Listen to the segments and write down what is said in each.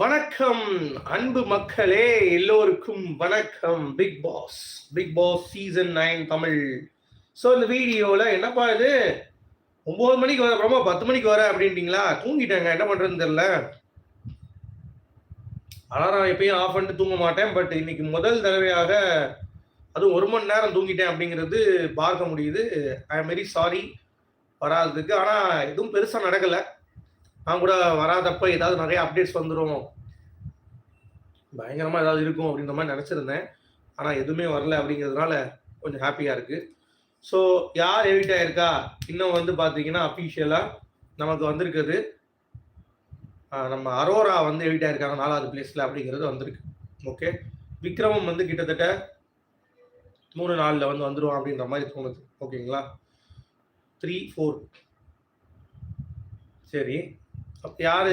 வணக்கம் அன்பு மக்களே எல்லோருக்கும் வணக்கம். Bigg Boss Bigg Boss season nine Tamil. So இந்த வீடியோவில் என்னப்பா இது? ஒம்பது மணிக்கு வர அப்புறமா பத்து மணிக்கு வர அப்படின்ட்டீங்களா தூங்கிட்டேங்க என்ன பண்ணுறதுன்னு தெரில அலாரம் எப்பயும் ஆஃப் பண்ணிட்டு தூங்க மாட்டேன் பட் இன்னைக்கு முதல் தடவையாக அதுவும் ஒரு மணி நேரம் தூங்கிட்டேன் அப்படிங்கிறது பார்க்க முடியுது. ஐ எம் வெரி சாரி வராததுக்கு. ஆனால் எதுவும் பெருசாக நடக்கலை. நான் கூட வராதப்ப ஏதாவது நிறைய அப்டேட்ஸ் வந்துடும் பயங்கரமாக ஏதாவது இருக்கும் அப்படின்ற மாதிரி நினச்சிருந்தேன். ஆனால் எதுவுமே வரல அப்படிங்கிறதுனால கொஞ்சம் ஹாப்பியாக இருக்குது ஸோ யார் எவிட் ஆயிருக்கா? இன்னும் வந்து பார்த்தீங்கன்னா அஃபீஷியலாக நமக்கு வந்திருக்குது. நம்ம அரோரா வந்து எவிட் ஆயிருக்காங்க நாலாவது பிளேஸில் அப்படிங்கிறது வந்திருக்கு. ஓகே விக்ரமம் வந்து கிட்டத்தட்ட மூணு நாளில் வந்து வந்துடும் அப்படின்ற மாதிரி தோணுது. ஓகேங்களா த்ரீ ஃபோர் சரி. யாரு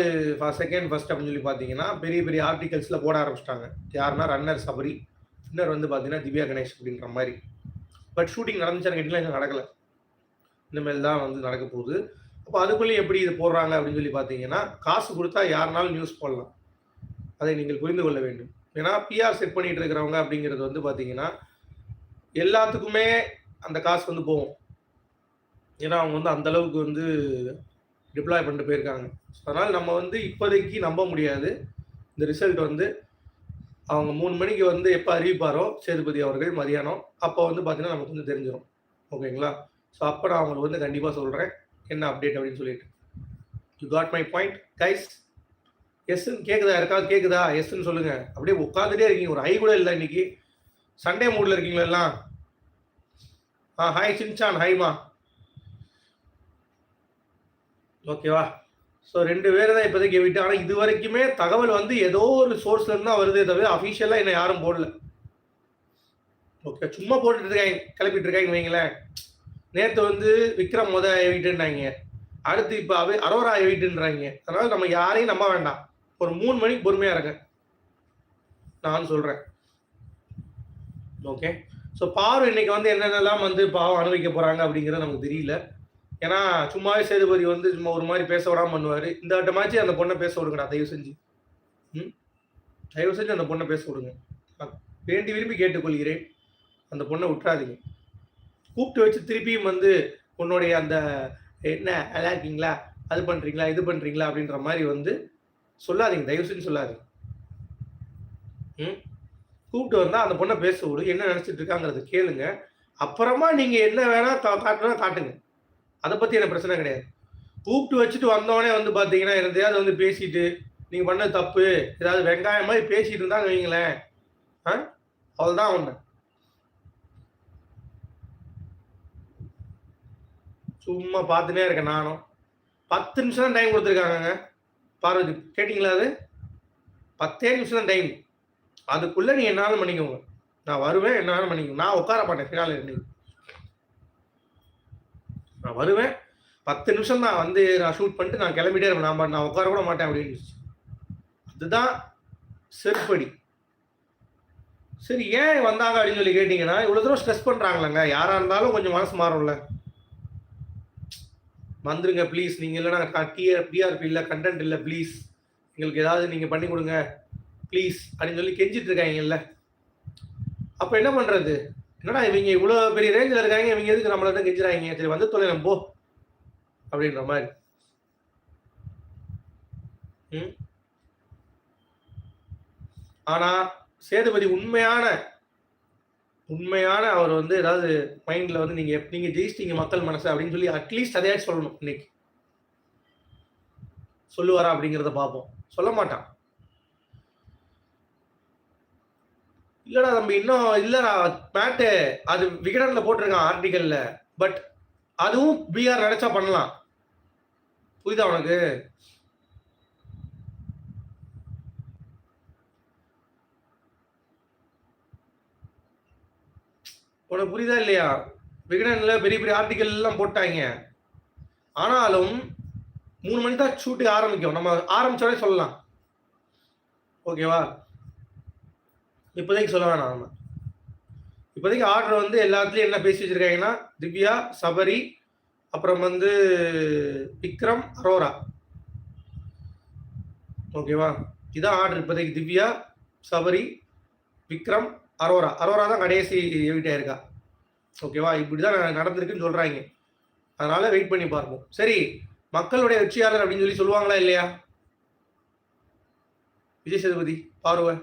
செகண்ட் ஃபர்ஸ்ட் அப்படின்னு சொல்லி பார்த்தீங்கன்னா பெரிய பெரிய ஆர்டிகல்ஸில் போட ஆரம்பிச்சிட்டாங்க. யாருன்னா ரன்னர் சபரி இன்னர் வந்து பார்த்தீங்கன்னா திவ்யா கணேஷ் அப்படின்ற மாதிரி. பட் ஷூட்டிங் நடந்துச்சான்னு கேட்டிங்கன்னா இன்னும் நடக்கலை. இனிமேல் தான் வந்து நடக்க போகுது. அப்போ அதுக்குள்ளேயும் எப்படி இது போடுறாங்க அப்படின்னு சொல்லி பார்த்தீங்கன்னா காசு கொடுத்தா யாருனாலும் நியூஸ் போடலாம். அதை நீங்கள் புரிந்து கொள்ள வேண்டும். ஏன்னா பிஆர் செட் பண்ணிட்டு இருக்கிறவங்க அப்படிங்கிறது வந்து பார்த்தீங்கன்னா எல்லாத்துக்குமே அந்த காசு வந்து போகும். ஏன்னா அவங்க வந்து அந்த அளவுக்கு வந்து டிப்ளாய் பண்ணிட்டு போயிருக்காங்க. அதனால் நம்ம வந்து இப்போதைக்கு நம்ப முடியாது. இந்த ரிசல்ட் வந்து அவங்க மூணு மணிக்கு வந்து எப்போ அறிவிப்பாரோ சேதுபதி அவர்கள் மதியானம் அப்போ வந்து பார்த்தீங்கன்னா நமக்கு வந்து தெரிஞ்சிடும் ஓகேங்களா? ஸோ அப்போ நான் அவங்களுக்கு வந்து கண்டிப்பாக சொல்கிறேன் என்ன அப்டேட் அப்படின்னு சொல்லிட்டு. You got my point guys எஸ்ன்னு கேட்குதா யாருக்காவது கேட்குதா எஸ்ன்னு சொல்லுங்கள் அப்படியே உட்காந்துட்டே இருக்கீங்க. ஒரு ஐ கூட இல்லை இன்னைக்கு. சண்டே மூடில் இருக்கீங்களா ஆ ஹாய் சின்சான். ஹாய்மா ஓகேவா? ஸோ ரெண்டு பேர் தான் இப்போதைக்கு விட்டு ஆனால் இது வரைக்குமே தகவல் வந்து ஏதோ ஒரு சோர்ஸ்ல இருந்து தான் வருதே தவிர அஃபிஷியலாக என்ன யாரும் போடல. ஓகே சும்மா போட்டுட்டு இருக்காங்க கிளப்பிட்டு இருக்காங்க வைங்களேன். நேற்று வந்து விக்ரம் முத எவிட்டுன்றாங்க அடுத்து இப்போ அவை அரோரா எவிட்டுன்றாங்க அதனால நம்ம யாரையும் நம்ப வேண்டாம். ஒரு மூணு மணிக்கு பொறுமையாக இருங்க. நான் சொல்கிறேன் ஓகே ஸோ பாவம் இன்னைக்கு வந்து என்னென்னலாம் வந்து பாவம் அனுபவிக்க போகிறாங்க அப்படிங்கிறது நமக்கு தெரியல. ஏன்னா சும்மாவே சேதுபதி வந்து சும்மா ஒரு மாதிரி பேச விடாம பண்ணுவார். இந்த வட்டமாச்சு அந்த பொண்ணை பேச விடுங்கடா தயவு செஞ்சு. ம்? தயவு செஞ்சு அந்த பொண்ணை பேச விடுங்க. வேண்டி விரும்பி கேட்டுக்கொள்கிறேன். அந்த பொண்ணை விட்டுறாதீங்க. கூப்பிட்டு வச்சு திருப்பியும் வந்து உன்னுடைய அந்த என்ன நல்லா இருக்கீங்களா? அது பண்ணுறீங்களா இது பண்ணுறீங்களா அப்படின்ற மாதிரி வந்து சொல்லாதீங்க. தயவு செஞ்சு சொல்லாதீங்க. ம்? கூப்பிட்டு வந்தால் அந்த பொண்ணை பேச விடு. என்ன நினச்சிட்டு இருக்காங்கிறத கேளுங்க. அப்புறமா நீங்கள் என்ன வேணால் காட்டுனா காட்டுங்க. அதை பற்றி எனக்கு பிரச்சனை கிடையாது. கூப்பிட்டு வச்சுட்டு வந்தோடனே வந்து பார்த்தீங்கன்னா எதையாவது வந்து பேசிட்டு நீங்கள் பண்ண தப்பு ஏதாவது வெங்காயம் மாதிரி பேசிட்டு இருந்தாங்க வைங்களேன். ஆ? அவள்தான் ஒன்று சும்மா பார்த்துட்டே இருக்கேன் நானும். பத்து நிமிஷம் தான் டைம் கொடுத்துருக்காங்கங்க. பார்வதி கேட்டிங்களா அது? பத்தே நிமிஷம் தான் டைம் அதுக்குள்ளே நீ என்னாலும் பண்ணிக்கோங்க. நான் வருவேன் என்னாலும் பண்ணிக்கோங்க. நான் உட்கார மாட்டேன் ஃபினால இன்னைக்கு நான் வருவேன். பத்து நிமிஷம் தான் வந்து நான் ஷூட் பண்ணிட்டு நான் கிளம்பிட்டே இருப்பேன். நான் நான் உட்கார கூட மாட்டேன் அப்படின்னு அதுதான் செருப்படி. சரி ஏன் வந்தாங்க அப்படின்னு சொல்லி கேட்டிங்கன்னா இவ்வளோ தூரம் ஸ்ட்ரெஸ் பண்ணுறாங்களேங்க யாராக இருந்தாலும் கொஞ்சம் மனசு மாறும்ல. வந்துருங்க ப்ளீஸ் நீங்கள் இல்லைனா டிஆர் டிஆர்பி இல்லை கண்டென்ட் இல்லை ப்ளீஸ் எங்களுக்கு ஏதாவது நீங்கள் பண்ணி கொடுங்க. ப்ளீஸ் அப்படின்னு சொல்லி கெஞ்சிட்டு இருக்காங்கல்ல அப்போ என்ன பண்ணுறது என்னடா இவங்க இவ்வளோ பெரிய ரேஞ்சில் இருக்காங்க இவங்க எதுக்கு நம்மள தான் கெஞ்சுறாங்க? சரி வந்து தொலை போ. அப்படின்ற மாதிரி. ம்? ஆனா சேதுபதி உண்மையான உண்மையான அவர் வந்து ஏதாவது மைண்ட்ல வந்து நீங்க நீங்க ஜெயிச்சிட்டீங்க மக்கள் மனசு அப்படின்னு சொல்லி அட்லீஸ்ட் அதையாச்சும் சொல்லணும் இன்னைக்கு. சொல்லுவாரா அப்படிங்கிறத பார்ப்போம். சொல்ல மாட்டான். இல்லடா தம்பி இன்னும் இல்லடா. மேட்டு அது விகடன்ல போட்டிருக்கான் ஆர்டிகல்ல பட் அதுவும் பிஆர் நினைச்சா பண்ணலாம். புரியுதா உனக்கு? உனக்கு புரியுதா இல்லையா? விகடன்ல பெரிய பெரிய ஆர்டிகல் எல்லாம் போட்டாங்க. ஆனாலும் மூணு மணி தான் ஷூட்டிங் ஆரம்பிக்கும். நம்ம ஆரம்பிச்சோடனே சொல்லலாம். ஓகேவா இப்போதைக்கு சொல்ல வேணாம் நம்ம. இப்போதைக்கு ஆர்டர் வந்து எல்லாத்துலேயும் என்ன பேசி வச்சிருக்காங்கன்னா திவ்யா சபரி அப்புறம் வந்து விக்ரம் அரோரா. ஓகேவா இதான் ஆர்டர் இப்போதைக்கு. திவ்யா சபரி விக்ரம் அரோரா. அரோரா தான் கடைசி எவிட் ஆயிருக்கா ஓகேவா இப்படி தான் நடந்திருக்குன்னு சொல்கிறாங்க அதனால் வெயிட் பண்ணி பார்ப்போம். சரி மக்களுடைய வெற்றியாளர் அப்படின்னு சொல்லி சொல்லுவாங்களா இல்லையா? விஜய் சேதுபதி பார்வை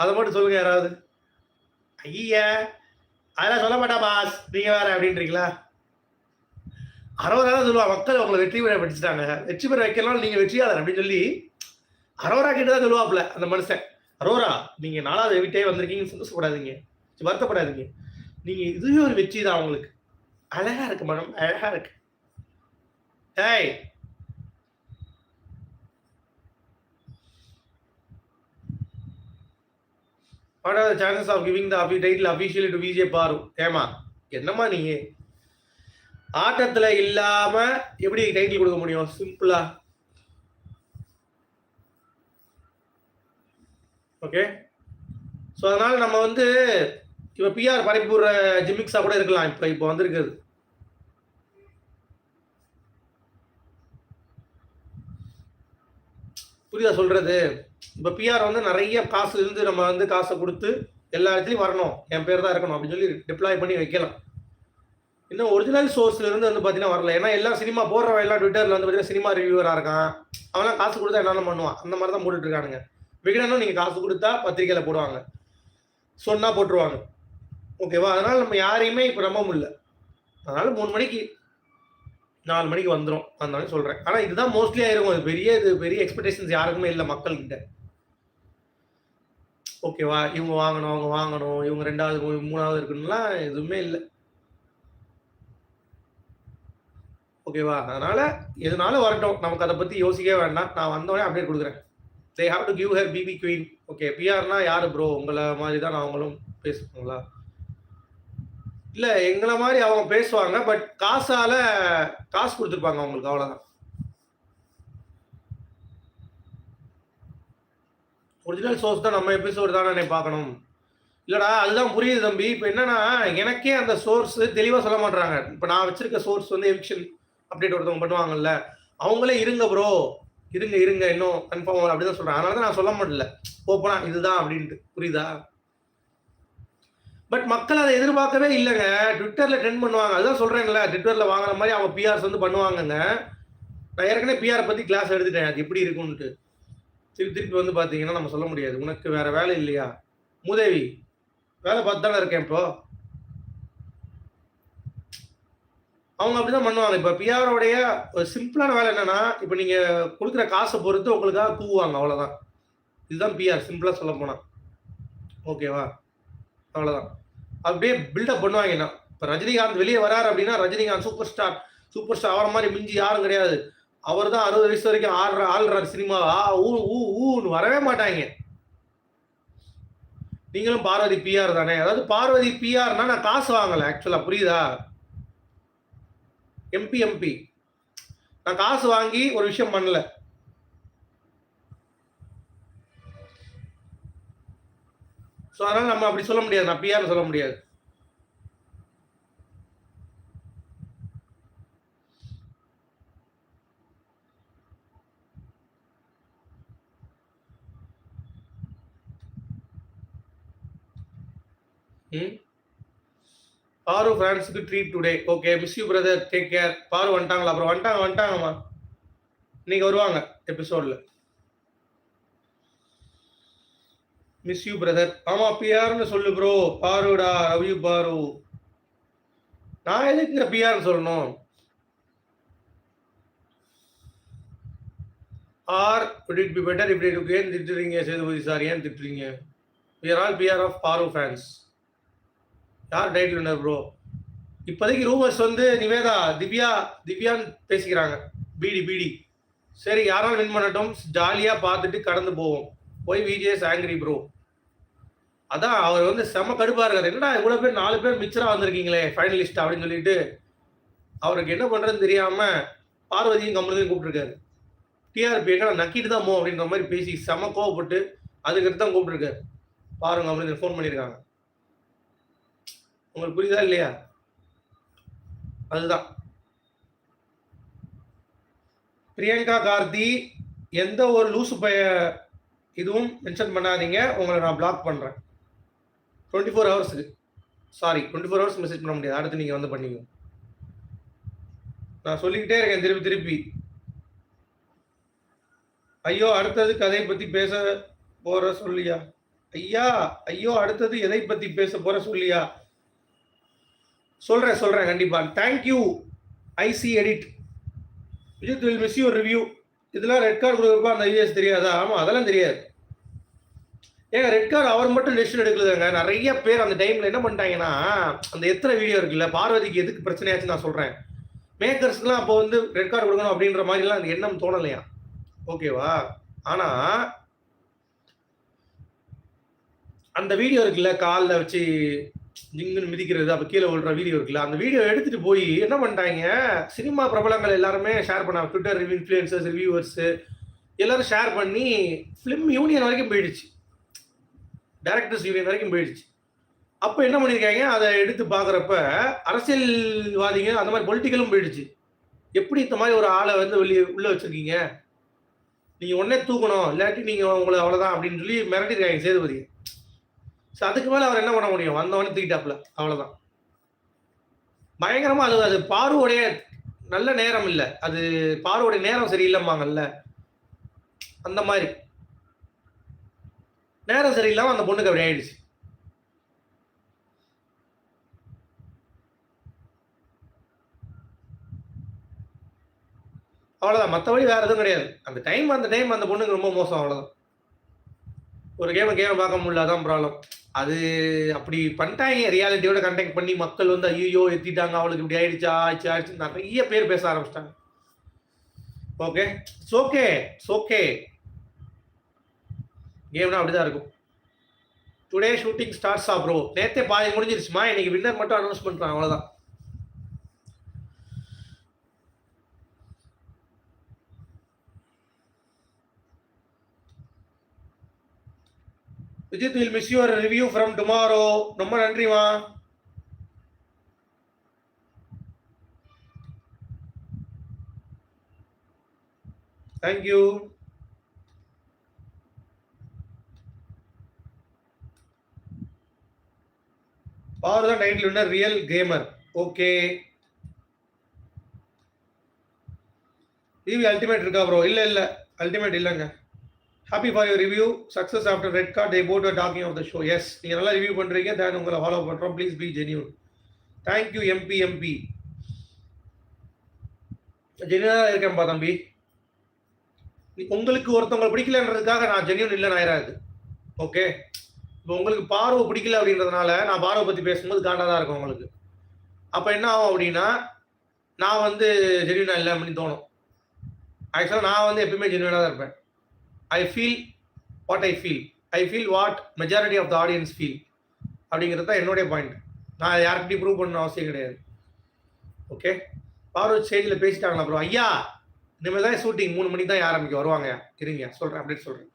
அதை மட்டும் சொல்லுங்க யாராவது. ஐயா அதெல்லாம் சொல்ல மாட்டா பாஸ் நீங்க வேற அப்படின்றீங்களா? அரோரா தான் சொல்லுவா மக்கள் உங்களை வெற்றி பெற படிச்சுட்டாங்க. வெற்றி பெற வைக்கலாம் நீங்க வெற்றியாளர் அப்படின்னு சொல்லி அரோரா கிட்ட தான் சொல்லுவாப்ல அந்த மனுஷன். அரோரா நீங்க நாலாவது வீட்டே வந்திருக்கீங்கன்னு சந்தோஷப்படாதீங்க. வருத்தப்படாதீங்க. நீங்க இதுவே ஒரு வெற்றி தான் அவங்களுக்கு. அழகா இருக்கு மேடம் அழகா இருக்கு. ஏய் what are the chances of giving the offi- title officially to VJ ஏமா என்னம்மா நீ? ஆட்டத்தில் இல்லாம எப்படி டைட்டில் கொடுக்க முடியும்? சிம்பிளா ஓகே ஸோ அதனால் நம்ம வந்து இப்போ பிஆர் பரப்பிவிடுற ஜிமிக்ஸாக கூட இருக்கலாம். இப்போ இப்போ வந்திருக்குது. புரியுதா சொல்றது? இப்போ பிஆர் வந்து நிறைய காசு இருந்து நம்ம வந்து காசை கொடுத்து எல்லா இடத்துலையும் வரணும். என் பேர் தான் இருக்கணும் அப்படின்னு சொல்லி டிப்ளாய் பண்ணி வைக்கலாம். இன்னும் ஒரிஜினல் சோர்ஸ்ல இருந்து வந்து பார்த்தீங்கன்னா வரல. ஏன்னா எல்லாம் சினிமா போடுறவன் எல்லாம் ட்விட்டர்ல வந்து பார்த்தீங்கன்னா சினிமா ரிவ்யூவராக இருக்கான். அவன்லாம் காசு கொடுத்தா என்னென்ன பண்ணுவான்? அந்த மாதிரி தான் போட்டுட்டு இருக்கானுங்க. விகடனும் நீங்கள் காசு கொடுத்தா பத்திரிக்கையில் போடுவாங்க. சொன்னா போட்டுருவாங்க. ஓகேவா அதனால நம்ம யாரையுமே இப்போ நம்ப முடியல. அதனால மூணு மணிக்கு நாலு மணிக்கு வந்துடும் அதனால சொல்கிறேன் ஆனால் இதுதான் மோஸ்ட்லி ஆயிருக்கும். இது பெரிய இது பெரிய எக்ஸ்பெக்டேஷன்ஸ் யாருக்குமே இல்லை மக்கள்கிட்ட. ஓகேவா இவங்க வாங்கணும் அவங்க வாங்கணும் இவங்க ரெண்டாவது மூணாவது இருக்குன்னுலாம் எதுவுமே இல்லை. ஓகேவா அதனால எதுனாலும் வரட்டும். நமக்கு அதை பற்றி யோசிக்கவே வேண்டாம். நான் வந்தோடனே அப்டேட் கொடுக்குறேன். They have to give her BB queen okay பிஆர்னா யார் ப்ரோ உங்களை மாதிரி தான் நான் அவங்களும் பேசுவாங்களா இல்ல எங்களை மாதிரி அவங்க பேசுவாங்க பட் காசால காசு கொடுத்துருப்பாங்க அவங்களுக்கு அவ்வளவுதான். ஒரிஜினல் சோர்ஸ் தான் நம்ம எபிசோடு தானே பார்க்கணும். இல்லடா அதுதான் புரியுது தம்பி. இப்போ என்னன்னா எனக்கே அந்த சோர்ஸ் தெளிவா சொல்ல மாட்டாங்க இப்போ நான் வச்சிருக்க சோர்ஸ் வந்து எவிக்ஷன் அப்டேட் ஒருத்தவங்க பண்ணுவாங்கல்ல அவங்களே இருங்க ப்ரோ இருங்க இருங்க இன்னும் கன்ஃபார்ம் அப்படிதான் சொல்றேன் அதனால தான் நான் சொல்ல மாட்டல ஓப்பனா இதுதான் அப்படின்ட்டு. புரியுதா? பட் மக்கள் அதை எதிர்பார்க்கவே இல்லைங்க. ட்விட்டர்ல ட்ரெண்ட் பண்ணுவாங்க. அதுதான் சொல்றேன்ல ட்விட்டர்ல வாங்குற மாதிரி அவங்க பிஆர்ஸ் வந்து பண்ணுவாங்கங்க. நான் ஏற்கனவே பிஆர் பத்தி கிளாஸ் எடுத்துட்டேன். அது எப்படி இருக்கும்ன்ட்டு திருப்பி திருப்பி வந்து பாத்தீங்கன்னா நம்ம சொல்ல முடியாது. உனக்கு வேற வேலை இல்லையா? மூதேவி வேலை பார்த்து தானே இருக்கேன் இப்போ. அவங்க அப்படிதான் பண்ணுவாங்க. இப்போ பிஆரோடைய ஒரு சிம்பிளான வேலை என்னன்னா இப்போ நீங்க கொடுக்குற காசை பொறுத்து உங்களுக்காக கூவுவாங்க அவ்வளவுதான். இதுதான் பிஆர் சிம்பிளா சொல்ல போனா. ஓகேவா அவ்வளோதான் அப்படியே பில்டப் பண்ணுவாங்க என்ன? இப்போ ரஜினிகாந்த் வெளியே வராரு அப்படின்னா Rajinikanth super star super star அவரை மாதிரி மிஞ்சி யாரும் கிடையாது. அவர் தான் அறுபது வயசு வரைக்கும் ஆடுற ஆள்றாரு சினிமாவா ஊ ஊ ஊன்னு வரவே மாட்டாங்க. நீங்களும் பார்வதி பிஆர் தானே? அதாவது பார்வதி பிஆர்னா நான் காசு வாங்கலை ஆக்சுவலாக புரியுதா? எம்பி எம்பி நான் காசு வாங்கி ஒரு விஷயம் பண்ணல. ஸோ அதனால நம்ம அப்படி சொல்ல முடியாது. நான் பிஆர் சொல்ல முடியாது. ம்? Paaru ஃப்ரான்ஸுக்கு treat today okay miss you brother take care Paaru வந்துட்டாங்களா? அப்புறம் வந்துட்டாங்க வந்துட்டாங்கம்மா. இன்னைக்கு வருவாங்க எபிசோடில் மிஸ் யூ பிரதர் ஆமா பிஆர்னு சொல்லு ப்ரோ பாருடா ரவி பாரு. நான் எதுக்கு பிஆர்னு சொல்லணும்? Or could it be better இப்படி இருக்கு ஏன் திட்டுறீங்க சேதுபதி சார் ஏன் திட்டுறீங்க? We are all PR of Paaru fans யார் டைட்டில் வினர் ப்ரோ இப்போதைக்கு ரூமர்ஸ் வந்து நிவேதா திவ்யா திவ்யான்னு பேசிக்கிறாங்க. பிடி பிடி. சரி யாராலும் வின் பண்ணட்டும்? ஜாலியாக பார்த்துட்டு கடந்து போவோம். போய் விஜேஸ் ஆங்கிரி ப்ரோ அதான் அவர் வந்து செம கடுப்பாக இருக்காரு. என்னடா இவ்வளோ பேர் நாலு பேர் மிச்சராக வந்திருக்கீங்களே ஃபைனலிஸ்ட் அப்படின்னு சொல்லிட்டு. அவருக்கு என்ன பண்ணுறதுன்னு தெரியாமல் பார்வதியும் கமலத்தையும் கூப்பிட்டுருக்காரு. டிஆர்பி என்ன நக்கிட்டு தான் போ அப்படின்ற மாதிரி பேசி செம கோவப்பட்டு அதுக்கிட்ட தான் கூப்பிட்டுருக்காரு. பாருங்க அப்படின்னு ஃபோன் பண்ணியிருக்காங்க. உங்களுக்கு புரியுதா இல்லையா? அதுதான். பிரியங்கா கார்த்தி எந்த ஒரு லூசு பைய இதுவும் மென்ஷன் பண்ணாதீங்க. உங்களை நான் பிளாக் பண்ணுறேன் twenty four ஹவர்ஸுக்கு sorry twenty four hours message பண்ண முடியாது. அடுத்து நீங்கள் வந்து பண்ணீங்க நான் சொல்லிக்கிட்டே இருக்கேன் திருப்பி திருப்பி. ஐயோ அடுத்தது கதையை பற்றி பேச போகிற சொல்லியா? ஐயா ஐயோ அடுத்தது எதை பற்றி பேச போகிற சொல்லியா? சொல்கிறேன் சொல்கிறேன் கண்டிப்பாக thank you I C edit Vijith will miss your review இதெல்லாம் ரெட் கார்டு கொடுக்குறப்ப அந்த ஐஏஎஸ் தெரியாதா? ஆமாம் அதெல்லாம் தெரியாது. ஏங்க ரெட் கார்டு அவர் மட்டும் டெசிஷன் எடுக்கலங்க நிறைய பேர் அந்த டைமில் என்ன பண்ணிட்டாங்கன்னா அந்த எத்தனை வீடியோ இருக்குல்ல பார்வதிக்கு எதுக்கு பிரச்சனையாச்சுன்னு நான் சொல்கிறேன் மேக்கர்ஸ்க்குலாம் அப்போ வந்து ரெட் கார்டு கொடுக்கணும் அப்படின்ற மாதிரிலாம் அந்த எண்ணம் தோணலையா? ஓகேவா? ஆனால் அந்த வீடியோ இருக்குல்ல காலில் வச்சு ஜிங்குன்னு மிதிக்கிறது அப்போ கீழே விழுற வீடியோ இருக்குல்ல அந்த வீடியோ எடுத்துட்டு போய் என்ன பண்ணிட்டாங்க சினிமா பிரபலங்கள் எல்லாருமே ஷேர் பண்ணாங்க ட்விட்டர் இன்ஃப்ளூயன்சர்ஸ் ரிவ்யூவர்ஸ் எல்லாரும் ஷேர் பண்ணி ஃபிலிம் யூனியன் வரைக்கும் போயிடுச்சு. டேரக்டர்ஸ் யூனியன் வரைக்கும் போயிடுச்சு. அப்போ என்ன பண்ணியிருக்காங்க அதை எடுத்து பார்க்குறப்ப அரசியல்வாதிங்க அந்த மாதிரி பொலிட்டிக்கலும் போயிடுச்சு. எப்படி இந்த மாதிரி ஒரு ஆளை வந்து வெளியே உள்ளே வச்சுருக்கீங்க? நீங்கள் உடனே தூக்கணும் இல்லாட்டி நீங்கள் உங்களை அவ்வளோதான் அப்படின்னு சொல்லி மிரட்டிருக்காங்க சேதுபதி. ஸோ அதுக்கு மேலே அவர் என்ன பண்ண முடியும்? வந்தவொடனே தூக்கிட்டாப்புல. அவ்வளோதான் பயங்கரமாக அது அது பார்வோடைய நல்ல நேரம் இல்லை. அது பார்வோடைய நேரம் சரியில்லைம்பாங்கல்ல. அந்த மாதிரி. நேரம் சரியில்லாமல் அந்த பொண்ணுக்கு அப்படி ஆயிடுச்சு. அவ்வளோதான் மற்றபடி வேறு எதுவும் கிடையாது. அந்த டைம் அந்த டைம் அந்த பொண்ணுக்கு ரொம்ப மோசம். அவ்வளோதான் ஒரு கேமை கேமை பார்க்க முடியல அதான் ப்ராப்ளம் அது அப்படி பண்ணிட்டாங்க. ரியாலிட்டியோட கண்டெக்ட் பண்ணி மக்கள் வந்து ஐயோ எத்திட்டாங்க அவளுக்கு இப்படி ஆயிடுச்சா ஆச்சு ஆச்சு நிறைய பேர் பேச ஆரம்பிச்சிட்டாங்க. ஓகே ஓகே ஓகே கேம்னா அப்படிதான் இருக்கும். டுடே ஷூட்டிங் ஸ்டார்ட்ஸா ப்ரோ நேத்தே பாதி முடிஞ்சிருச்சுமா? இன்னைக்கு வின்னர் மட்டும் அனௌன்ஸ் பண்ணுறான் அவ்வளோதான் Vijith will miss your review from tomorrow ரொம்ப நன்றிமா தேங்க்யூ பாரு தான் title winner real gamer okay TV ultimate இருக்கா ப்ரோ இல்லை இல்லை. அல்டிமேட் இல்லைங்க. Happy for your review success after red card they both talking of the show yes நீங்கள் நல்லா review பண்ணுறீங்க தேன் உங்களை ஃபாலோ பண்ணுறோம் please be genuine thank you MP MP ஜென்யூனாக இருக்கேன்ப்பா தம்பி. உங்களுக்கு ஒருத்தவங்களை பிடிக்கலன்றதுக்காக நான் ஜென்யூன் இல்லைன்னு ஆயிராது. ஓகே இப்போ உங்களுக்கு பார்வை பிடிக்கல அப்படின்றதுனால நான் பார்வை பற்றி பேசும்போது காண்டாக தான் இருக்கும் உங்களுக்கு. அப்போ என்ன ஆகும் அப்படின்னா நான் வந்து ஜென்யூனாக இல்லை அப்படின்னு தோணும். ஆக்சுவலாக நான் வந்து எப்பயுமே ஜெனியூனாக தான் இருப்பேன். I feel what I feel I feel what majority of the audience feel அப்படிங்கிறது தான் என்னுடைய பாயிண்ட் நான் யார்கிட்டையும் ப்ரூவ் பண்ண அவசியம் கிடையாது. ஓகே பார்வர்ட் ஸ்டேஜில் பேசிட்டாங்களா ப்ரோ ஐயா இனிமேல் தான் ஷூட்டிங் மூணு மணிக்கு தான் ஆரம்பிக்க வருவாங்க. இருங்க சொல்கிறேன் அப்டேட் சொல்கிறேன்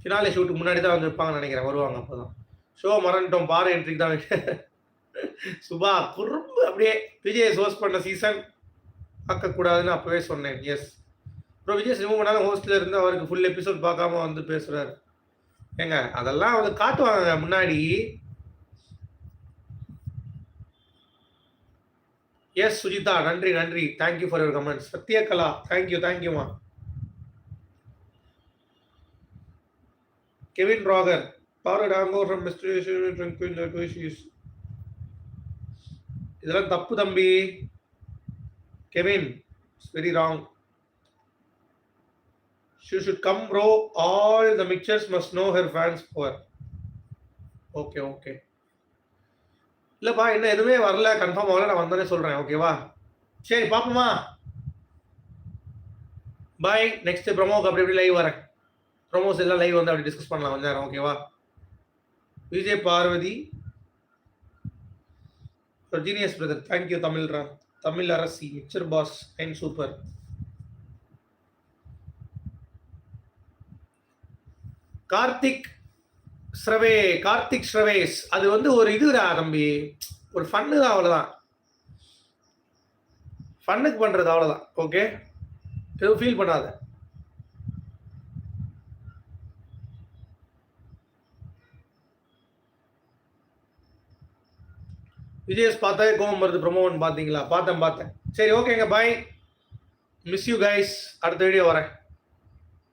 ஃபினாலே ஷூட்டுக்கு முன்னாடி தான் வந்து இருப்பாங்கன்னு நினைக்கிறேன். வருவாங்க அப்போ தான் ஷோ மறந்துட்டோம். பாரு என்ட்ரிக்கு தான். சுபா குறும்பு அப்படியே விஜய் சோஸ் பண்ண சீசன் பார்க்கக்கூடாதுன்னு அப்போவே சொன்னேன். எஸ் அப்புறம் விஜய் ரிமூவ் பண்ணாலும் ஹோஸ்டில் இருந்து அவருக்கு ஃபுல் எபிசோட் பார்க்காம வந்து பேசுகிறாரு ஏங்க அதெல்லாம் அவர் காட்டுவாங்க முன்னாடி. எஸ் சுஜிதா நன்றி நன்றி. Thank you for your comments Sathyakala thank you தேங்க்யூமா கெவின் ராகர் பார்வர்ட் ஆங்கோ ஃப்ரம் மிஸ்டர் இதெல்லாம் தப்பு தம்பி. Kevin it's very wrong She should come, bro. All the mixtures must know her fans for. Okay okay இல்லைப்பா இன்னும் எதுவுமே வரல. கன்ஃபார்ம் ஆகல. நான் வந்தோடனே சொல்கிறேன் ஓகேவா சரி பார்ப்போமா பாய் நெக்ஸ்ட் ப்ரொமோக்கு அப்படி எப்படி லைவ் வரேன். ப்ரொமோஸ் எல்லாம் லைவ் வந்து அப்படி டிஸ்கஸ் பண்ணலாம். கொஞ்ச நேரம். ஓகேவா Vijay Parvathi. Genius brother thank you தமிழ்ரா. Tamil Arasi mixer boss and super Karthik ஸ்ரவே Karthik ஸ்ரவேஸ். அது வந்து ஒரு இதுடா தம்பி. ஒரு ஃபன்னு தான் அவ்வளோதான் ஃபன்னுக்கு பண்ணுறது அவ்வளோதான் ஓகே எதுவும் ஃபீல் பண்ணாத. விஜயஸ் பார்த்தா கோவம் வருது. ப்ரொமோன் பார்த்தீங்களா? பார்த்தேன் பார்த்தேன். சரி ஓகேங்க பாய் மிஸ் யூ கைஸ் அடுத்த வீடியோ வரேன்.